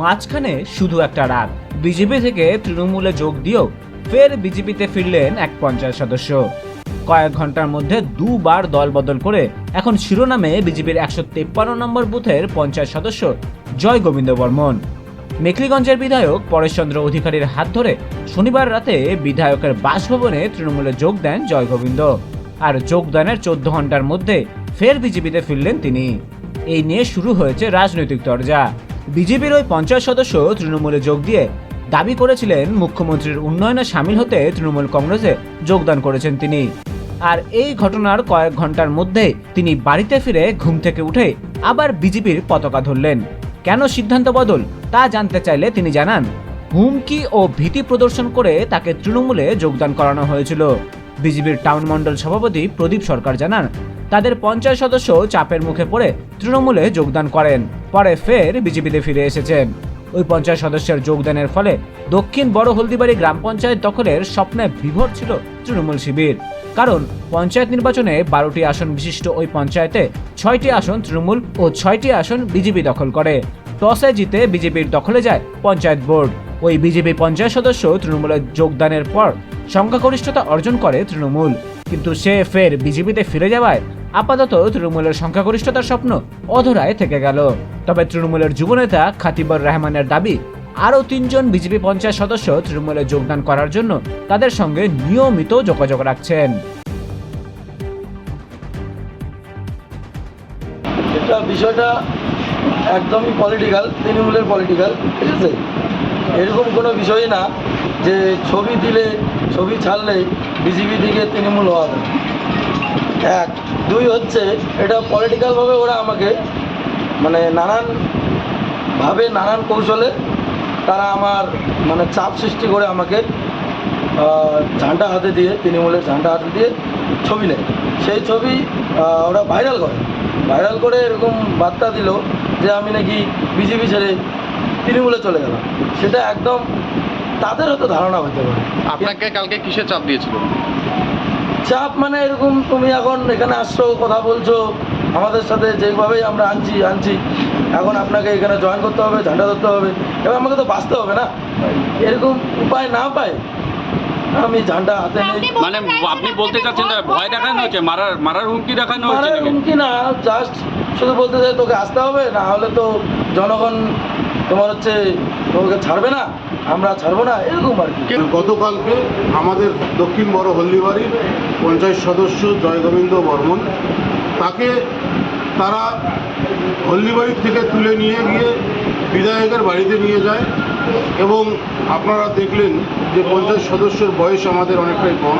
মাঝখানে শুধু একটা রাত বিজেপি থেকে তৃণমূলে যোগ দিয়েও ফের বিজেপিতে ফিরলেন এক পঞ্চায়েত সদস্য। কয়েক ঘণ্টার মধ্যে দুবার দল বদল করে এখন শিরোনামে বিজেপির একশো তেপ্পান্ন নম্বর বুথের পঞ্চায়েত সদস্য জয় গোবিন্দ বর্মন। মেখলিগঞ্জের বিধায়ক পরেশচন্দ্র অধিকারীর হাত ধরে শনিবার রাতে বিধায়কের বাসভবনে তৃণমূলে যোগ দেন জয় গোবিন্দ। আর যোগদানের চোদ্দ ঘণ্টার মধ্যে ফের বিজেপিতে ফিরলেন তিনি। এই নিয়ে শুরু হয়েছে রাজনৈতিক তরজা। বিজেপির ওই পঞ্চায়েত সদস্য তৃণমূলে যোগ দিয়ে দাবি করেছিলেন মুখ্যমন্ত্রীর উন্নয়নে সামিল হতে তৃণমূল কংগ্রেসে যোগদান করেছেন তিনি। আর এই ঘটনার কয়েক ঘণ্টার মধ্যে তিনি বাড়িতে ফিরে ঘুম থেকে উঠে আবার বিজেপির পতাকা ধরলেন। কেন সিদ্ধান্ত বদল তা জানতে চাইলে তিনি জানান, হুমকি ও ভীতি প্রদর্শন করে তাকে তৃণমূলে যোগদান করানো হয়েছিল। বিজেপির টাউন মণ্ডল সভাপতি প্রদীপ সরকার জানান, তাদের পঞ্চায়েত সদস্য চাপের মুখে পড়ে তৃণমূলে যোগদান করেন। পরে ফের বিজেপিতে ফিরে এসেছেন। ওই পঞ্চায়েত সদস্যের যোগদানের ফলে দক্ষিণ বড় হলদিবাড়ি গ্রাম পঞ্চায়েত দখলের স্বপ্নে বিভোর ছিল তৃণমূল শিবির। কারণ পঞ্চায়েত নির্বাচনে বারোটি আসন বিশিষ্ট ওই পঞ্চায়েতে ছয়টি আসন তৃণমূল ও ছয়টি আসন বিজেপি দখল করে। টসে জিতে বিজেপির দখলে যায় পঞ্চায়েত বোর্ড। ওই বিজেপি পঞ্চায়েত সদস্য তৃণমূলে যোগদানের পর সংখ্যাগরিষ্ঠতা অর্জন করে তৃণমূল। কিন্তু সে ফের বিজেপিতে ফিরে যাওয়ায় আপাতত তৃণমূলের সংখ্যাগরিষ্ঠতার স্বপ্ন অধরায় থেকে গেল। তবে তৃণমূলের যুবনেতা খাতিবর রহমানের দাবি, আরও তিনজন বিজেপি পঞ্চায়েত সদস্য তৃণমূলে যোগদান করার জন্য তাদের সঙ্গে নিয়মিত যোগাযোগ রাখছেন। এটা বিষয়টা একদমই পলিটিক্যাল তৃণমূলের পলিটিক্যাল ঠিক আছে? এরকম কোনো বিষয় না যে ছবি দিলে, ছবি ছাড়লেই বিজেপি দিকে তৃণমূল হওয়া এক। দুই হচ্ছে, এটা পলিটিক্যালভাবে ওরা আমাকে মানে নানান ভাবে নানান কৌশলে তারা আমার মানে চাপ সৃষ্টি করে আমাকে ঝান্ডা হাতে দিয়ে তৃণমূলের ঝান্ডা হাতে দিয়ে ছবি নেয়। সেই ছবি ওরা ভাইরাল করে। ভাইরাল করে এরকম বার্তা দিল যে আমি নাকি বিজেপি ছেড়ে তৃণমূলে চলে গেলাম। সেটা একদম তাদের হয়তো ধারণা হতে পারে। আপনাকে কালকে কিসের চাপ দিয়েছিল? চাপ মানে এরকম তুমি এখন এখানে আসছো কথা বলছো আমাদের সাথে যেভাবেই আমরা আনছি আনছি এখন আপনাকে এখানে জয়েন করতে হবে ঝান্ডা ধরতে হবে এবার আমাকে তো বাঁচতে হবে না। এরকম উপায় না পাই আমি ঝান্ডা হাতে নেই। মানে আপনি বলতে চাচ্ছেন ভয় দেখানো হচ্ছে মারার মারার হুমকি দেখানো হচ্ছে মারার? হুমকি না জাস্ট শুধু বলতে চাই তোকে আসতে হবে না হলে তো জনগণ তোমার হচ্ছে তোমাকে ছাড়বে না আমরা ছাড়বো না এরকম আর কি। গতকালকে আমাদের দক্ষিণ বড় হলদিবাড়ির পঞ্চায়েত সদস্য জয়গোবিন্দ বর্মন তাকে তারা হলদিবাড়ি থেকে তুলে নিয়ে গিয়ে বিধায়কের বাড়িতে নিয়ে যায়। এবং আপনারা দেখলেন যে পঞ্চায়েত সদস্যের বয়স আমাদের অনেকটাই কম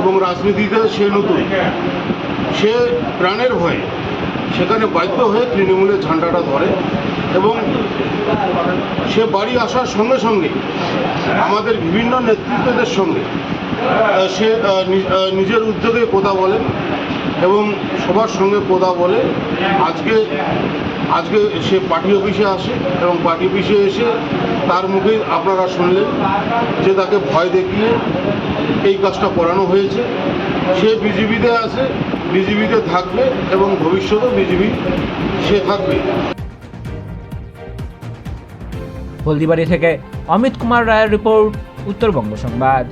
এবং রাজনীতিতে সে নতুন। সে প্রাণের ভয়ে সেখানে বাধ্য হয়ে তৃণমূলের ঝান্ডাটা ধরে এবং সে বাড়ি আসার সঙ্গে সঙ্গে আমাদের বিভিন্ন নেতৃত্বদের সঙ্গে সে নিজের উদ্যোগে কথা বলে এবং সবার সঙ্গে কথা বলে আজকে আজকে সে পার্টি অফিসে আসে এবং পার্টি অফিসে এসে তার মুখে আপনারা শুনলেন যে তাকে ভয় দেখিয়ে এই কাজটা করানো হয়েছে। সে বিজেপিতে আছে বিজেপিতে থাকবে এবং ভবিষ্যতেও বিজেপি সে থাকবে। হলদিবাড়ি থেকে অমিত কুমার রায়ের রিপোর্ট, উত্তরবঙ্গ সংবাদ।